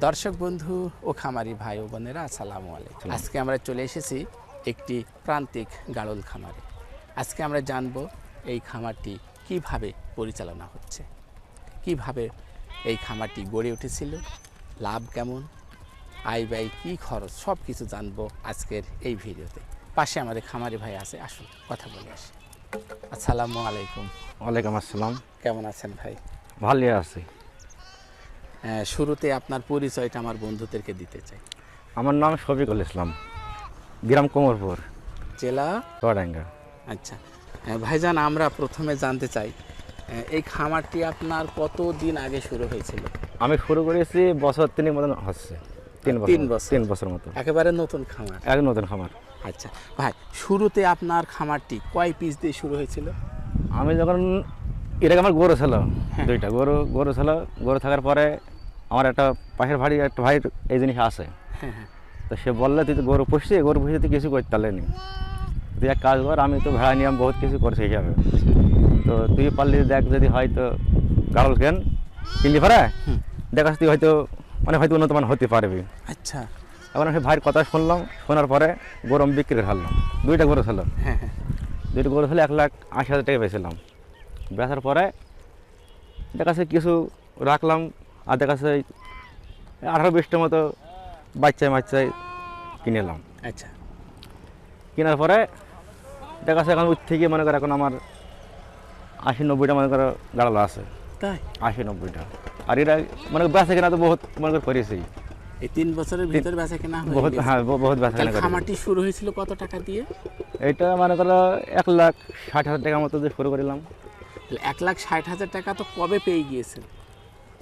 দর্শক বন্ধু ও খামারি ভাই ও বোনেরা আসসালামু আলাইকুম। আজকে আমরা চলে এসেছি একটি প্রান্তিক গাড়ল খামারে। আজকে আমরা জানব এই খামারটি কীভাবে পরিচালনা হচ্ছে কীভাবে এই খামারটি গড়ে উঠেছিল লাভ কেমন আয় ব্যয় কী খরচ সব কিছু জানব আজকের এই ভিডিওতে। পাশে আমাদের খামারি ভাই আছে আসুন কথা বলে আসি। আসসালামু আলাইকুম। ওয়ালাইকুম আসসালাম। কেমন আছেন ভাই? ভালোই আছি। শুরুতে আপনার পরিচয়টা আমার বন্ধুদেরকে দিতে চাই। আমার নাম শফিকুল ইসলাম গ্রাম কোমরপুর জেলা? চুয়াডাঙ্গা। আচ্ছা ভাইজান আমরা প্রথমে জানতে চাই এই খামারটি আপনার কতদিন আগে শুরু হয়েছিল? আমি শুরু করেছি বছর তিন মতন হচ্ছে তিন বছর তিন বছর। তিন বছর মতো। একেবারে নতুন খামার। এক নতুন খামার। আচ্ছা ভাই শুরুতে আপনার খামারটি কয় পিস দিয়ে শুরু হয়েছিল? আমি যখন এটাকে আমার গরু ছিল হ্যাঁ। দুইটা গরু গরু ছিল গরু থাকার পরে আমার একটা পাশের বাড়ি একটা ভাইয়ের এই জিনিস আছে। তো সে বললে তুই তো গরু পুষছি গরু পুষে তুই কিছু করতে পারলেনি তুই এক কাজ কর আমি তো ভেড়া নিয়ম বহুত কিছু করছি হিসাবে। তো তুই পারলি দেখ যদি হয় তো গাড়ল কেন? কিনলি পারে। দেখাস তুই হয়তো মানে হয়তো উন্নতমান হতে পারবি। আচ্ছা। এখন আমি ভাইয়ের কথা শুনলাম শোনার পরে গরম বিক্রি করলাম দুইটা গরু ছিল। হ্যাঁ হ্যাঁ। দুইটা গরু ছিল এক লাখ আশি হাজার টাকা বেছিলাম বেচার পরে দেখাচ্ছে কিছু রাখলাম আর দেখাচ্ছে আঠারো বিশটার মতো বাচ্চায় বাচ্চায় কিনে এলাম। আচ্ছা। কেনার পরে দেখা যাচ্ছে এখন থেকে মনে করো এখন আমার আশি নব্বইটা মনে করো গাড়ালো আছে। তাই? আশি নব্বইটা। আর এটা মানে বেচা কেনা তো বহুত মনে করো করেছি। এই তিন বছরের ভিতরে বেচা কেনা বহুত হ্যাঁ বহুত বেচা কেনা খামারটি শুরু হয়েছিল কত টাকা দিয়ে? এইটা মনে করো এক লাখ ষাট হাজার টাকার মতো দিয়ে শুরু করিলাম। এক লাখ ষাট হাজার টাকা তো কবে পেয়ে গিয়েছেন?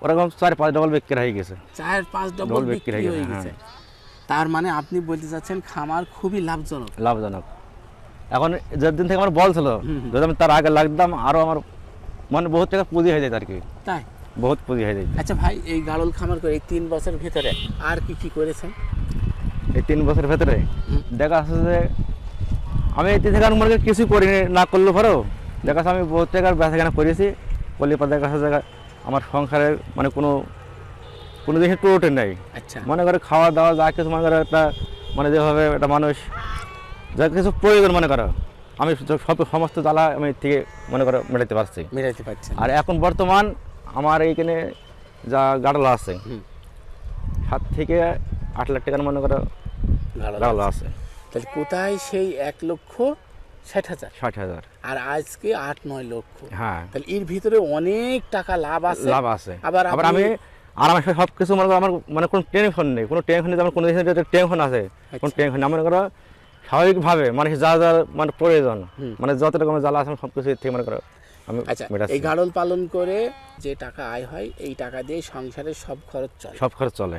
ওরকম চার পাঁচ ডবল বিক্রি হয়ে গেছে। চার পাঁচ ডবল বিক্রি হয়ে হয়ে গেছে, তার মানে আপনি বলতে চাচ্ছেন খামার খুবই লাভজনক। লাভজনক। এখন যেদিন থেকে আমার বল ছিল যদি আমি তার আগে লাগতাম আরও আমার মানে বহুত টাকা পুঁজি হয়ে যেত আর কি। তাই? বহুত পুঁজি হয়ে যেত। আচ্ছা ভাই এই গাড়ল খামার করে এই তিন বছর ভিতরে আর কি কি করেছেন? এই তিন বছরের ভেতরে দেখা যাচ্ছে যে আমি এই তিন থেকে মনে কিছু করি না করলে পরেও। দেখা যাচ্ছে আমি বহুত টাকার বেচা কেনা করেছি। পর দেখা যাচ্ছে আমার সংসারের মানে কোনো কোনো জিনিসের টোটে নেই। আচ্ছা। মনে করে খাওয়া দাওয়া যা কিছু মনে করে একটা মানে যেভাবে একটা মানুষ যা কিছু প্রয়োজন মনে করো আমি সব সমস্ত জ্বালা আমি থেকে মনে করো মেটাতে পারছি। মেরাইতে পারছি আর এখন বর্তমান আমার এইখানে যা গাড়লা আছে সাত থেকে আট লাখ টাকার মনে করো গাড়ল। আছে। তাহলে কোথায় সেই এক লক্ষ ষাট হাজার। ষাট হাজার। আর আজকে আট নয় লক্ষ। হ্যাঁ। তাহলে এর ভিতরে অনেক টাকা লাভ আছে। লাভ আছে। আবার আবার আমি আর আমার সব কিছু মনে আমার মানে কোনো টেনশন নেই। কোনো টেনশন নেই আমার কোনো টেনশন আছে। কোনো আচ্ছা। টেনশন নেই। মনে করো স্বাভাবিকভাবে মানুষ যা যা মানে প্রয়োজন। মানে যত রকমের জ্বালা আছে সব কিছু থেকে মনে করো আমি আচ্ছা এই গাড়ল পালন করে যে টাকা আয় হয় এই টাকা দিয়ে সংসারের সব খরচ চলে। সব খরচ চলে।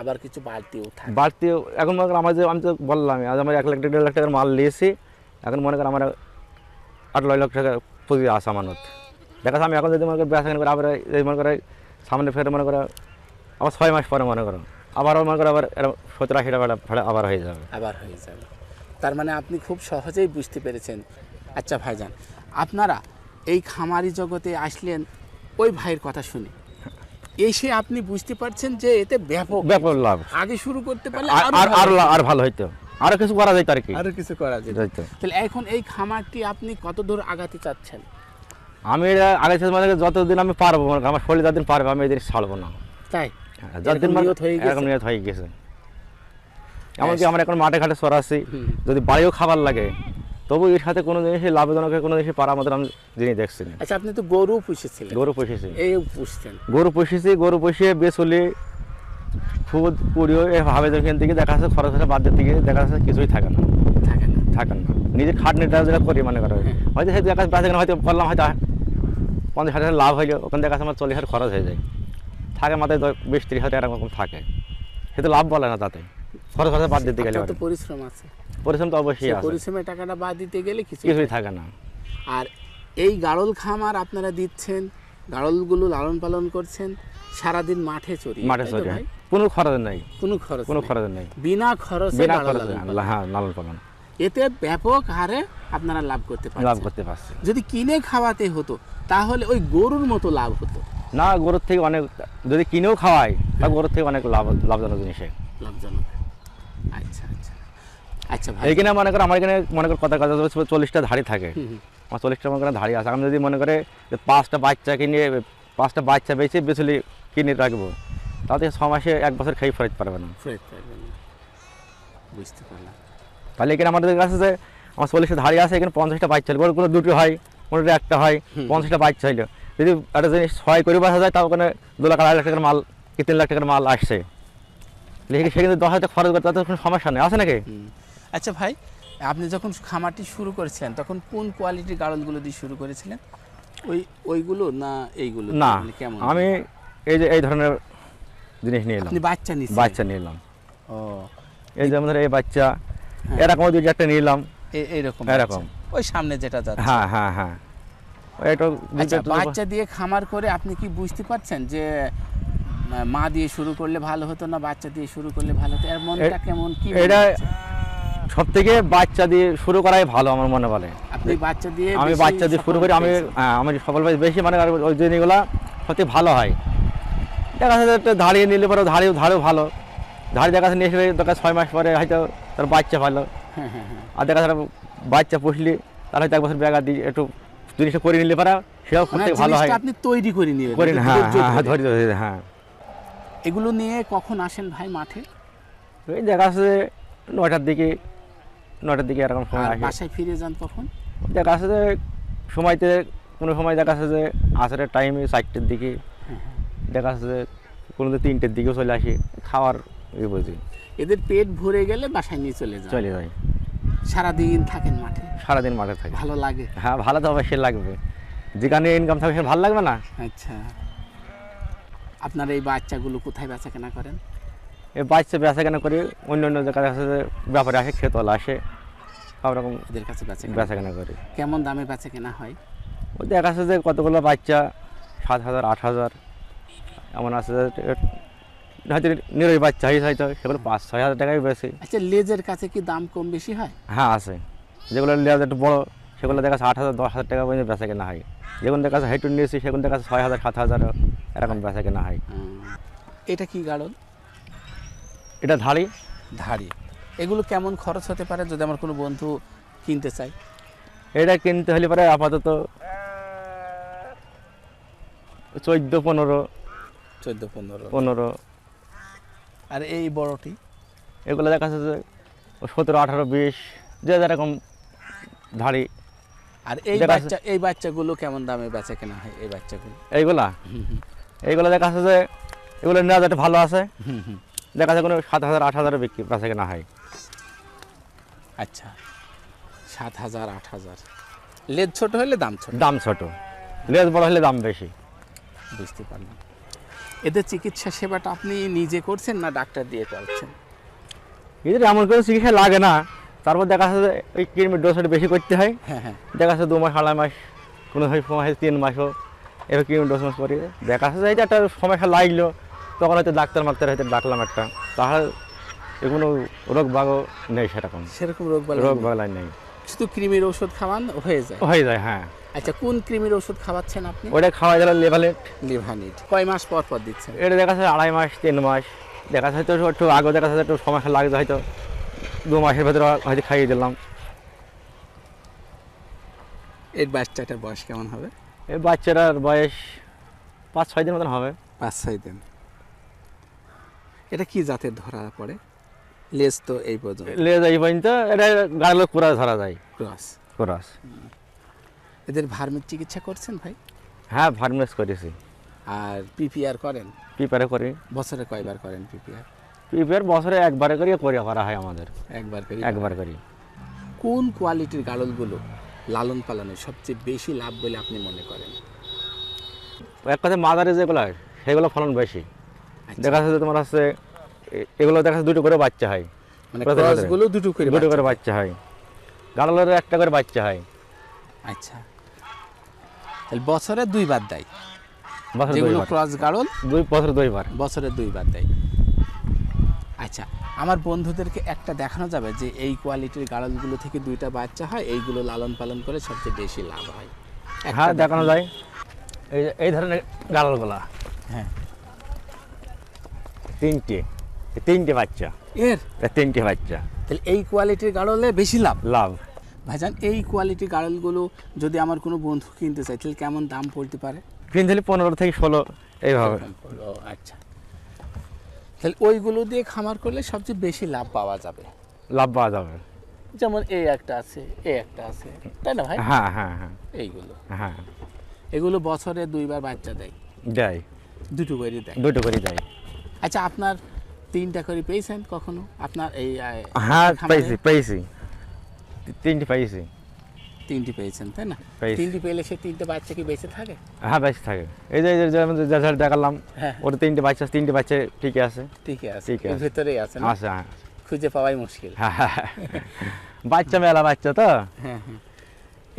আবার কিছু বাড়তিও থাকে। বাড়তি এখন মনে করো আমার যে আমি তো বললাম আজ আমার এক লাখ দেড় লাখ টাকার মাল নিয়েছি। এখন মনে করেন আমার আট নয় লাখ টাকা পুঁজি আছে আমানত দেখা আমি এখন যদি মনে করো কেনা করে আবার যদি মনে করে সামনে ফের মনে করো আবার ছয় মাস পরে মনে করো আবারও মনে করো আবার এরকম সত্তর আশি টাকা ভাড়া আবার হয়ে যাবে। আবার হয়ে যাবে। তার মানে আপনি খুব সহজেই বুঝতে পেরেছেন। আচ্ছা ভাইজান আপনারা এই খামারি জগতে আসলেন ওই ভাইয়ের কথা শুনে। এসে আপনি বুঝতে পারছেন যে এতে ব্যাপক ব্যাপক লাভ। আগে শুরু করতে পারলে আর আরও আর ভালো। আর আর কিছু করা যায় আর কি? আরও কিছু করা যাইতো তাহলে এখন এই খামারটি আপনি কত দূর আগাতে চাচ্ছেন? আমি এটা আগে থেকে মানে যতদিন আমি পারব মনে আমার শরীর যতদিন পারবে আমি এদিন ছাড়বো না। তাই? হ্যাঁ, যতদিন এরকম মানে নিয়ত হয়ে গেছে? এরকম নিয়ত হয়ে গেছে। এমনকি আমার এখন মাঠে ঘাটে সরাসি হুম। যদি বাড়িও খাবার লাগে তবু এর সাথে কোনো জিনিসই লাভজনক কোনো জিনিসই পারা আমাদের আমি জিনিস দেখছি না। আচ্ছা আপনি তো গরু পুষেছিলেন। গরু পুষেছি। এই পুষছেন। গরু পুষেছি গরু পুষিয়ে বেচলি খুদ পুড়িও এভাবে যেখান থেকে দেখা যাচ্ছে খরচ খরচা বাদ গিয়ে দেখা যাচ্ছে কিছুই থাকে না। থাকে না। থাকে না। নিজের খাটনিটা যেটা করি মনে করো। হ্যাঁ। হয়তো সেই দেখা বেচা হয়তো করলাম হয়তো পঞ্চাশ হাজার লাভ হইল ওখানে দেখা আমার চল্লিশ হাজার খরচ হয়ে যায়। থাকে মাথায় বিশ ত্রিশ হাজার এরকম থাকে। সেটা লাভ বলে না তাতে। খরচ খরচা বাদ দিতে গেলে পরিশ্রম আছে। পরিশ্রম তো অবশ্যই আছে। পরিশ্রমের টাকাটা বাদ দিতে গেলে কিছু কিছুই থাকে না। আর এই গাড়ল খামার আপনারা দিচ্ছেন গাড়লগুলো লালন পালন করছেন সারাদিন মাঠে চড়ি মাঠে তো ভাই? কোনো খরচ নেই। কোনো খরচ কোনো। খরচ নেই। বিনা খরচে বিনা খরচে। হ্যাঁ লালন পালন। এতে ব্যাপক হারে আপনারা লাভ করতে লাভ করতে পারছি যদি কিনে খাওয়াতে হতো তাহলে ওই গরুর মতো লাভ হতো। না গরুর থেকে অনেক যদি কিনেও খাওয়াই তা গরুর থেকে অনেক লাভ লাভজনক জিনিস। লাভজনক। আচ্ছা আচ্ছা। আচ্ছা ভাই। এইখানে মনে করো আমার এখানে মনে করো কথা কথা চল্লিশটা ধাড়ি থাকে। আমার চল্লিশটা মনে করেন ধাড়ি আছে। আমি যদি মনে করে যে পাঁচটা বাচ্চা কিনে পাঁচটা বাচ্চা বেঁচে বেচলি কিনে রাখব তাতে ছ মাসে এক বছর খেয়ে ফেরত না। পারবেন না। বুঝতে পারলাম। তাহলে এখানে আমাদের কাছে যে আমার চল্লিশটা ধাড়ি আছে এখানে পঞ্চাশটা বাচ্চা হলো কোনো দুটো হয় কোনোটা একটা হয় পঞ্চাশটা বাচ্চা হইল যদি একটা জিনিস ছয় করে বাসা যায় তাও ওখানে দু লাখ আড়াই লাখ টাকার মাল কি তিন লাখ টাকার মাল আসছে। লিখে সেখানে দশ হাজার টাকা খরচ করতে তাতে কোনো সমস্যা নেই। আছে নাকি? আচ্ছা ভাই আপনি যখন খামারটি শুরু করেছিলেন তখন কোন কোয়ালিটির গাড়লগুলো দিয়ে শুরু করেছিলেন? ওই ওইগুলো না এইগুলো? না মানে কেমন? আমি এই যে এই ধরনের জিনিস নিয়ে এলাম। বাচ্চা নিচ্ছেন বাচ্চা নিয়ে এলাম। ও। এই যেমন ধরো এই বাচ্চা হ্যাঁ। এরকম দুই চারটে নিয়ে এলাম। এ- এইরকম এরকম। ওই সামনে যেটা যাচ্ছে। হ্যাঁ হ্যাঁ হ্যাঁ। আচ্ছা বাচ্চা দিয়ে খামার করে আপনি কি বুঝতে পারছেন যে মা দিয়ে শুরু করলে ভালো হতো না বাচ্চা দিয়ে শুরু করলে ভালো হতো? এর মনটা কেমন? কি এটা সব থেকে বাচ্চা দিয়ে শুরু করাই ভালো আমার মনে বলে। আপনি বাচ্চা দিয়ে আমি বাচ্চা দিয়ে শুরু করি আমি। হ্যাঁ, আমার সফল বেশি মানে ওই জিনিসগুলো সত্যি ভালো হয়। দেখা যাচ্ছে একটা ধাড়িয়ে নিলে পরে ধাড়িও ধাড়েও ভালো। ধাড়ি দেখা যাচ্ছে নিয়ে এসে দেখা ছয় মাস পরে হয়তো তার বাচ্চা ভালো। আর দেখা যাচ্ছে বাচ্চা পুষলি তাহলে হয়তো এক বছর ব্যাগা দিয়ে একটু জিনিসটা করে নিলে পারা সেটাও মানে সত্যি ভালো হয়। আপনি তৈরি করে নিবেন করি হ্যাঁ হ্যাঁ হ্যাঁ ধরে। ধৈর্য ধরে, হ্যাঁ। এগুলো নিয়ে কখন আসেন ভাই মাঠে? ওই দেখা যাচ্ছে নয়টার দিকে নয়টার দিকে এরকম সময় আসে। বাসায় ফিরে যান তখন দেখা যাচ্ছে যে সময়তে কোনো সময় দেখা যাচ্ছে যে আসরের টাইমে চারটের দিকে দেখা যাচ্ছে যে কোনো দিন তিনটের দিকেও চলে আসি খাওয়ার ইয়ে বুঝি। এদের পেট ভরে গেলে বাসায় নিয়ে চলে যায়। চলে যায়। সারাদিন থাকেন মাঠে? সারাদিন মাঠে থাকে। ভালো লাগে? হ্যাঁ ভালো তো অবশ্যই লাগবে। যেখানে ইনকাম থাকবে সে ভালো লাগবে না? আচ্ছা। আপনার এই বাচ্চাগুলো কোথায় বেচা কেনা করেন? এই বাচ্চা বেচা কেনা করি অন্য অন্য জায়গায় যে ব্যাপারে আসে খেতলা আসে সব রকম এদের কাছে বেচা বেচা কেনা করি। কেমন দামে বেচা কেনা হয়? ওই দেখা যাচ্ছে যে কতগুলো বাচ্চা সাত হাজার আট হাজার এমন আছে হয়তো নিরই বাচ্চা হয়েছে হয়তো সেগুলো পাঁচ ছয় হাজার টাকাই বেশি। আচ্ছা লেজের কাছে কি দাম কম বেশি হয়? হ্যাঁ আছে। যেগুলো লেজ একটু বড়ো সেগুলো দেখা আট হাজার দশ হাজার টাকা পর্যন্ত বেচা কেনা হয়। যেগুলো দেখা যাচ্ছে হেঁটু নিয়েছি সেগুলো দেখা যাচ্ছে ছয় হাজার সাত হাজার এরকম বেচা কেনা হয়। এটা কি গাড়ল? এটা ধাড়ি। ধাড়ি। এগুলো কেমন খরচ হতে পারে যদি আমার কোনো বন্ধু কিনতে চায়? এটা কিনতে হলে পরে আপাতত চোদ্দ পনেরো চোদ্দ পনেরো। পনেরো। আর এই বড়টি? এগুলো দেখা যাচ্ছে যে সতেরো আঠারো বিশ যে যেরকম ধাড়ি। আর এই বাচ্চা এই বাচ্চাগুলো কেমন দামে বেচা কেনা হয় এই বাচ্চাগুলো? এইগুলা? এইগুলো দেখা যাচ্ছে যে এগুলো নেওয়া যাতে ভালো আছে। হুম হুম দেখা যাচ্ছে কোনো সাত হাজার আট হাজার বিক্রি বেচা কেনা হয়। আচ্ছা। সাত হাজার আট হাজার। লেজ ছোট হলে দাম ছোট? দাম ছোট। লেজ বড় হলে দাম বেশি। বুঝতে পারলাম। এদের চিকিৎসা সেবাটা আপনি নিজে করছেন না ডাক্তার দিয়ে করছেন? এদের এমন কোনো চিকিৎসা লাগে না। তারপর দেখা যাচ্ছে ওই কৃমির ডোজটা বেশি করতে হয়। হ্যাঁ হ্যাঁ। দেখা যাচ্ছে দু মাস আড়াই মাস কোনো সময় তিন মাসও। এবার কৃমির ডোজ মাস করি। দেখা যাচ্ছে যে এটা একটা সমস্যা লাগল তখন হয়তো ডাক্তার মাক্তার হয়তো ডাকলাম একটা। তাহলে এগুলো রোগ বাগও নেই সেরকম। সেরকম রোগ রোগ। বাগলাই নেই। শুধু কৃমির ওষুধ খাওয়ান হয়ে যায়। হয়ে যায় হ্যাঁ। আচ্ছা কোন কৃমির ওষুধ খাওয়াচ্ছেন আপনি? ওটা খাওয়া গেল লেভেলেট লিভানিট কয় মাস পর পর দিচ্ছেন? এটা দেখা যাচ্ছে আড়াই মাস তিন মাস। দেখা যাচ্ছে হয়তো একটু আগে দেখা যাচ্ছে একটু সমস্যা লাগছে হয়তো দু মাসের ভেতরে হয়তো খাইয়ে দিলাম। এর বাচ্চাটার বয়স কেমন হবে? এই বাচ্চাটার বয়স পাঁচ ছয় দিন মতন হবে। পাঁচ ছয় দিন। এটা কি জাতের ধরা পড়ে? লেজ তো এই পর্যন্ত। লেজ এই পর্যন্ত এটা গাড়ি ধরা যায়। ক্রস। ক্রস। এদের ভার্মির চিকিৎসা করছেন ভাই? হ্যাঁ ফার্মেস করেছি। আর পিপিআর করেন? প্রিপেয়ার করি। বছরে কয়বার করেন পিপিআর? প্রিপেয়ার বছরে একবারে করে করে করা হয় আমাদের। একবার করে একবার করি। কোন কোয়ালিটির গাড়লগুলো লালন পালনে সবচেয়ে বেশি লাভ বলে আপনি মনে করেন? এক কথা মাদারে যেগুলো হয়, সেগুলো ফলন বেশি। আচ্ছা, দেখা যাচ্ছে যে তোমার হচ্ছে এ- এগুলো দেখা যাচ্ছে দুটো করে বাচ্চা হয়। মানে প্রথমে ক্রসগুলো দুটো করে দুটো করে বাচ্চা হয়। গাড়লের একটা করে বাচ্চা হয়। আচ্ছা। তাহলে বছরে দুইবার দেয়। যেগুলো ক্রস গাড়ল দুই বছরে দুইবার। বছরে দুইবার দেয়। আচ্ছা আমার বন্ধুদেরকে একটা দেখানো যাবে যে এই কোয়ালিটির গাড়লগুলো থেকে দুইটা বাচ্চা হয় এইগুলো লালন পালন করে সবচেয়ে বেশি লাভ হয়। হ্যাঁ দেখানো। যায়। এই এই ধরনের গাড়লগুলা হ্যাঁ। তিনটে। তিনটে বাচ্চা। এর? তিনটে বাচ্চা। তাহলে এই কোয়ালিটির গাড়লে বেশি লাভ? লাভ। ভাইজান এই কোয়ালিটি গাড়লগুলো যদি আমার কোনো বন্ধু কিনতে চায় তাহলে কেমন দাম পড়তে পারে? কিনতে পনেরো থেকে ষোলো এইভাবে। আচ্ছা। তাহলে ওইগুলো দিয়ে খামার করলে সবচেয়ে বেশি লাভ পাওয়া যাবে? লাভ পাওয়া যাবে। যেমন এই একটা আছে এই একটা আছে তাই না ভাই? হ্যাঁ হ্যাঁ হ্যাঁ। এইগুলো। হ্যাঁ। এগুলো বছরে দুইবার বাচ্চা দেয়। দেয়। দুটো করে দেয়। দুটো করে দেয়। আচ্ছা আপনার তিনটা করে পেয়েছেন কখনো? আপনার এই হ্যাঁ পেয়েছি পেয়েছি। তিনটে পেয়েছি তিনটি পেয়েছেন তাই না? তিনটি পেলে সে তিনটে বাচ্চা কি বেঁচে থাকে? হ্যাঁ বেঁচে থাকে। এই যে যে ঝাড় দেখালাম হ্যাঁ। ওর তিনটে বাচ্চা তিনটে বাচ্চা ঠিকই আছে। ঠিক আছে ঠিক আছে। ভেতরেই আছে? আছে হ্যাঁ। খুঁজে পাওয়াই মুশকিল। হ্যাঁ, হ্যাঁ। বাচ্চা মেলা বাচ্চা তো। হ্যাঁ হ্যাঁ।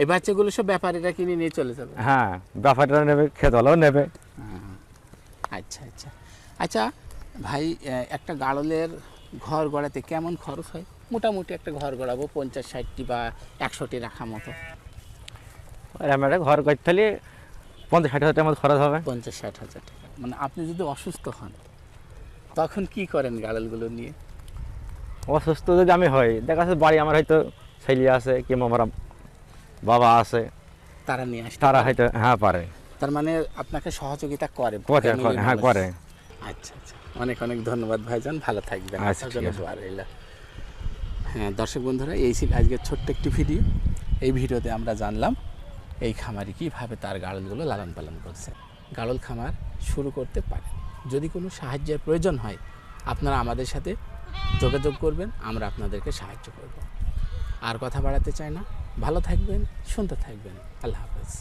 এই বাচ্চাগুলো সব ব্যাপারীরা কিনে নিয়ে চলে যাবে? হ্যাঁ ব্যাপারটা নেবে খেতে হলেও নেবে। আচ্ছা আচ্ছা। আচ্ছা ভাই একটা গাড়লের ঘর গড়াতে কেমন খরচ হয়? মোটামুটি একটা ঘর গড়াবো পঞ্চাশ ষাটটি বা একশোটি রাখা মতো। একটা ঘর করতে হলে পঞ্চাশ ষাট হাজার মতো খরচ হবে। পঞ্চাশ ষাট হাজার টাকা। মানে আপনি যদি অসুস্থ হন তখন কি করেন গাড়লগুলো নিয়ে? অসুস্থ যদি আমি হই দেখা যাচ্ছে বাড়ি আমার হয়তো ছেলে আছে কিংবা আমার বাবা আছে। তারা নিয়ে আসে তারা হয়তো হ্যাঁ পারে। তার মানে আপনাকে সহযোগিতা করে, হ্যাঁ করে। আচ্ছা আচ্ছা। অনেক অনেক ধন্যবাদ ভাইজান। ভালো থাকবেন। আচ্ছা, আপনার ঠিক জন্য আছে। দোয়া রইল। হ্যাঁ দর্শক বন্ধুরা, এই ছিল আজকের ছোট্ট একটি ভিডিও। এই ভিডিওতে আমরা জানলাম এই খামারি কীভাবে তার গাড়লগুলো লালন পালন করছে। গাড়ল খামার শুরু করতে পারে যদি কোনো সাহায্যের প্রয়োজন হয়, আপনারা আমাদের সাথে যোগাযোগ করবেন, আমরা আপনাদেরকে সাহায্য করব। আর কথা বাড়াতে চাই না। ভালো থাকবেন শুনতে থাকবেন। আল্লাহ হাফেজ।